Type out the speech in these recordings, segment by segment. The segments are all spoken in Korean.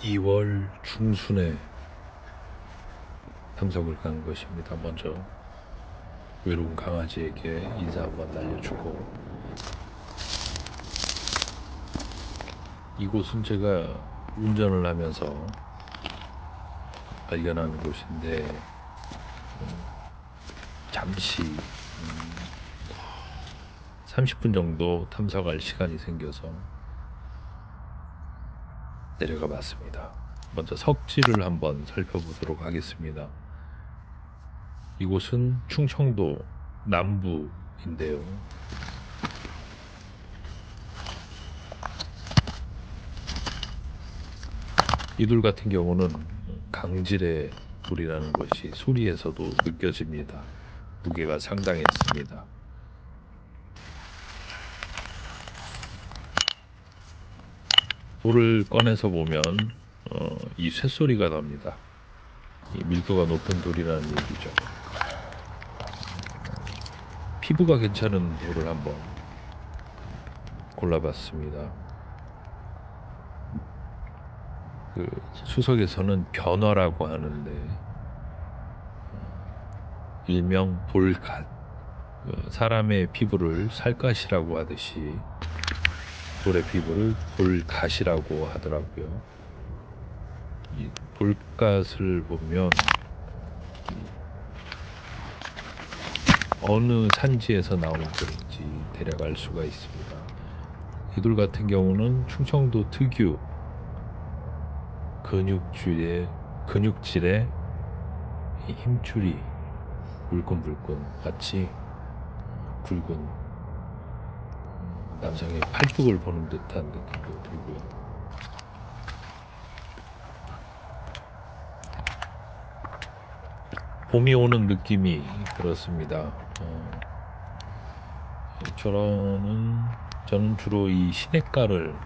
2월 중순에 탐석을 간 것입니다. 먼저 외로운 강아지에게 인사 한번 날려주고 이곳은 제가 운전을 하면서 발견한 곳인데 음, 잠시 음, 30분 정도 탐석할 시간이 생겨서 내려가 봤습니다. 먼저 석지를 한번 살펴보도록 하겠습니다. 이곳은 충청도 남부인데요. 이들 같은 경우는 강질의 돌이라는 것이 소리에서도 느껴집니다. 무게가 상당했습니다. 돌을 꺼내서 보면 어, 이 쇳소리가 납니다. 이 밀도가 높은 돌이라는 얘기죠. 피부가 괜찮은 돌을 한번 골라봤습니다. 그 수석에서는 변화라고 하는데 어, 일명 돌갓 그 사람의 피부를 살갗이라고 하듯이 돌의 피부를 돌갓이라고 하더라고요. 이 돌갓을 보면 이 어느 산지에서 나온 돌인지 대략 알 수가 있습니다. 이 돌 같은 경우는 충청도 특유 근육질의 근육질의 이 힘줄이 불끈불끈 마치 굵은 음, 남성의 팔뚝을 보는 듯한 느낌도 들고요. 봄이 오는 느낌이 들었습니다. 어, 저는 저는 주로 이 시냇가를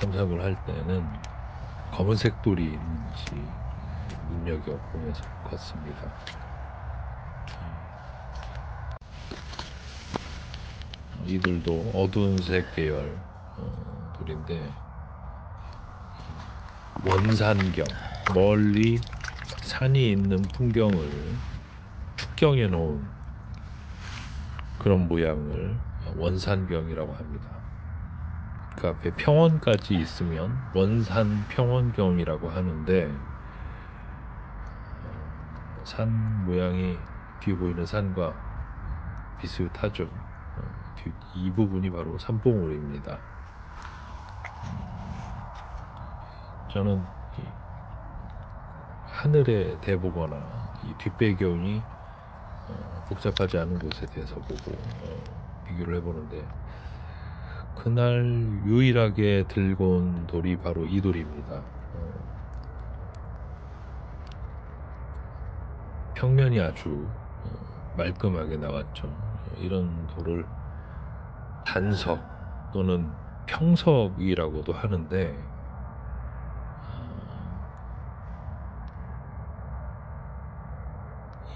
탐색을 할 때는 검은색 돌이 있는지 눈여겨 보면서 걷습니다. 이들도 어두운 색 계열 어, 돌인데 원산경 멀리 산이 있는 풍경을 축경해 놓은 그런 모양을 원산경이라고 합니다. 그 앞에 평원까지 있으면 원산 평원경이라고 하는데 어, 산 모양이 뒤에 보이는 산과 비슷하죠. 이 부분이 바로 삼봉우리입니다. 음, 저는 이 하늘에 대보거나 이 뒷배경이 어, 복잡하지 않은 곳에 대해서 보고 어, 비교를 해보는데 그날 유일하게 들고 온 돌이 바로 이 돌입니다. 어, 평면이 아주 어, 말끔하게 나왔죠. 어, 이런 돌을 단석 또는 평석이라고도 하는데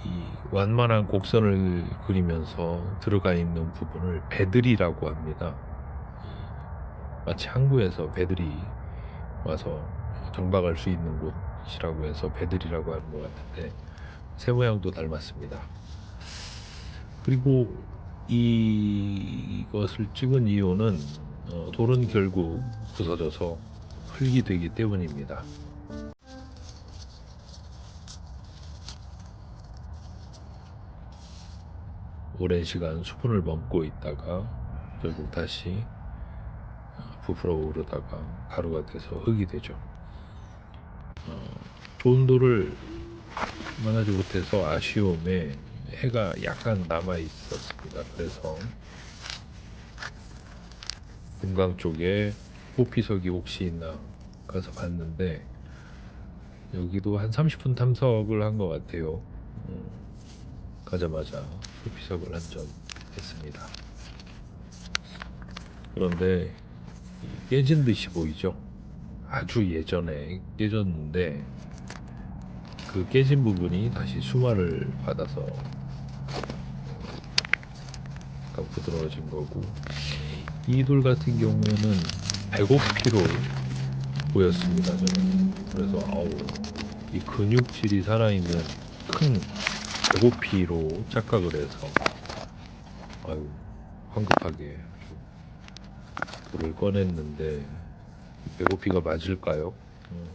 이 완만한 곡선을 그리면서 들어가 있는 부분을 배들이라고 합니다. 마치 항구에서 배들이 와서 정박할 수 있는 곳이라고 해서 배들이라고 하는 것 같은데 새 모양도 닮았습니다. 그리고 이- 이것을 찍은 이유는 어, 돌은 결국 부서져서 흙이 되기 때문입니다. 오랜 시간 수분을 머금고 있다가 결국 다시 부풀어 오르다가 가루가 돼서 흙이 되죠. 어, 좋은 돌을 만나지 못해서 아쉬움에 해가 약간 남아 있었습니다. 그래서 금강 쪽에 호피석이 혹시 있나 가서 봤는데 여기도 한 30분 탐석을 한 것 같아요. 음, 가자마자 호피석을 한 점 했습니다. 그런데 이 깨진 듯이 보이죠? 아주 예전에 깨졌는데 그 깨진 부분이 다시 수말을 받아서 약간 부드러워진 거고 이 돌 같은 경우에는 105kg 보였습니다. 저는 그래서 아우 이 근육질이 살아있는 큰 배고피로 착각을 해서 아유 황급하게 불을 꺼냈는데 배고피가 맞을까요? 음.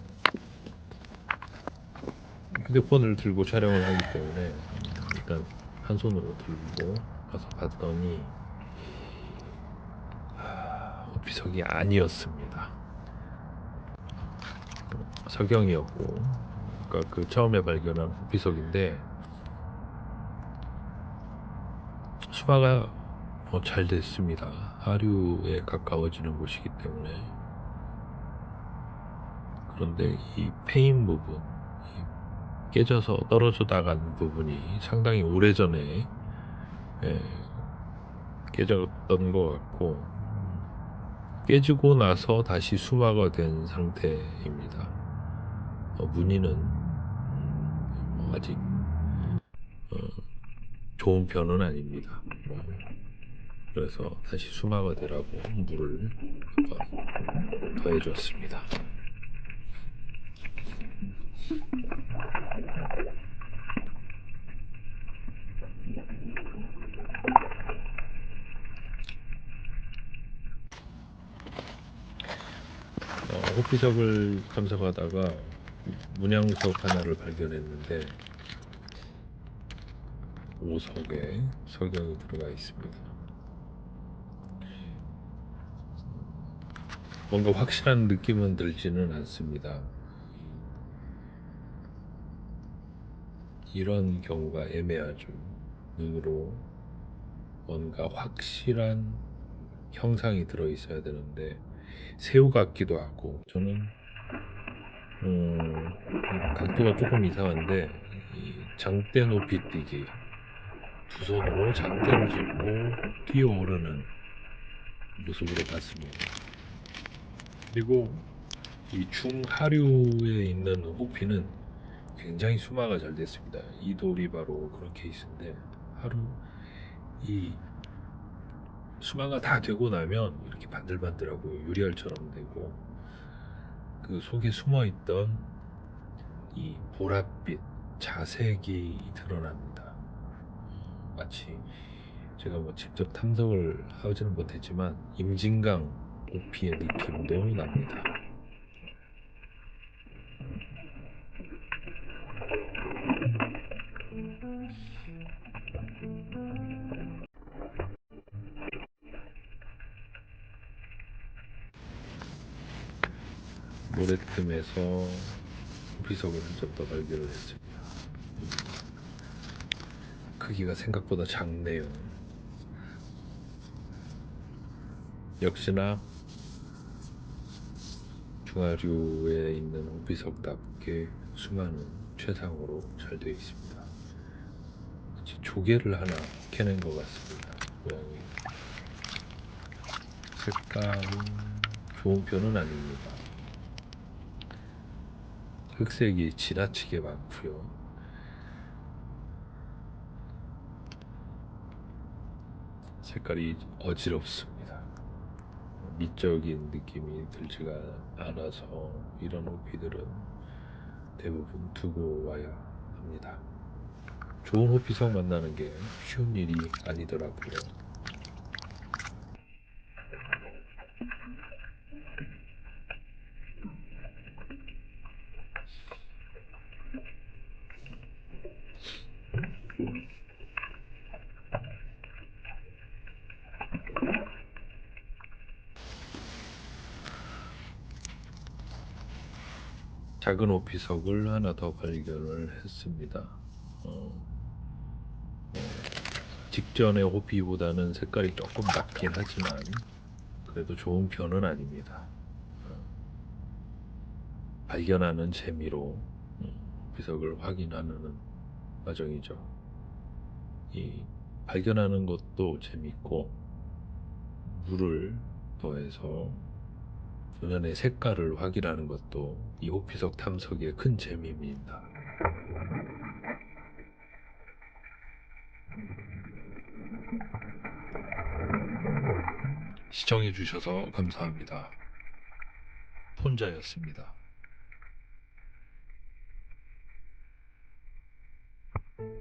휴대폰을 들고 촬영을 하기 때문에 일단 한 손으로 들고 가서 봤더니 아, 오피석이 아니었습니다. 석영이었고 그러니까 그 처음에 발견한 오피석인데 수화가 어, 잘 됐습니다. 하류에 가까워지는 곳이기 때문에 그런데 이 페인 부분 이 깨져서 떨어져 나간 부분이 상당히 오래전에 예, 깨졌던 것 같고 깨지고 나서 다시 수화가 된 상태입니다. 어, 무늬는 음, 아직 어, 좋은 편은 아닙니다. 뭐, 그래서 다시 수마가 되라고 물을 한번 더해줬습니다. 어, 호피석을 감상하다가 문양석 하나를 발견했는데 5석에 석영이 들어가 있습니다. 뭔가 확실한 느낌은 들지는 않습니다. 이런 경우가 애매하죠. 눈으로 뭔가 확실한 형상이 들어 있어야 되는데 새우 같기도 하고 저는 음, 각도가 조금 이상한데 이 장대 높이 뛰기 두 손으로 장대를 짚고 뛰어오르는 모습으로 봤습니다. 그리고 이 중하류에 있는 호피는 굉장히 수마가 잘 됐습니다. 이 돌이 바로 그런 케이스인데 하루 이 수마가 다 되고 나면 이렇게 반들반들하고 유리알처럼 되고 그 속에 숨어 있던 이 보랏빛 자색이 드러납니다. 마치 제가 뭐 직접 탐색을 하지는 못했지만 임진강 오피의 느낌도 납니다. 모래틈에서 비석을 더 발견을 했습니다. 크기가 생각보다 작네요. 역시나 중하류에 있는 오비석답게 수많은 최상으로 잘 되어 있습니다. 조개를 하나 캐낸 것 같습니다. 모양이 색감은 좋은 편은 아닙니다. 흑색이 지나치게 많고요. 색깔이 어지럽습니다. 미적인 느낌이 들지가 않아서 이런 호피들은 대부분 두고 와야 합니다. 좋은 호피석 만나는 게 쉬운 일이 아니더라고요. 작은 오피석을 하나 더 발견을 했습니다. 어, 어, 직전의 호피보다는 색깔이 조금 낮긴 하지만 그래도 좋은 편은 아닙니다. 어, 발견하는 재미로 음, 오피석을 확인하는 과정이죠. 이 발견하는 것도 재밌고 물을 더해서 조연의 색깔을 확인하는 것도 이 호피석 탐석의 큰 재미입니다. 시청해 주셔서 감사합니다. 혼자였습니다.